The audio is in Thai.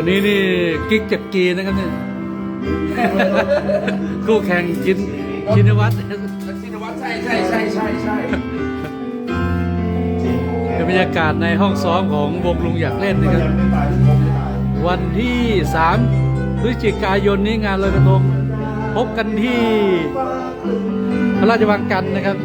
คนนี้นี่กิ๊กจากกีนะครับเนี่ยคู่แข่งชินชินวัตรชินวัตรใช่ใช่ใช่ใช่ใช่เป็นบรรยากาศในห้องซ้อมของวงลุงอยากเล่นนะครับ วันที่3พฤศจิกายนนี้งานลอยกระทงพบกันที่พระราชวังกันนะครับ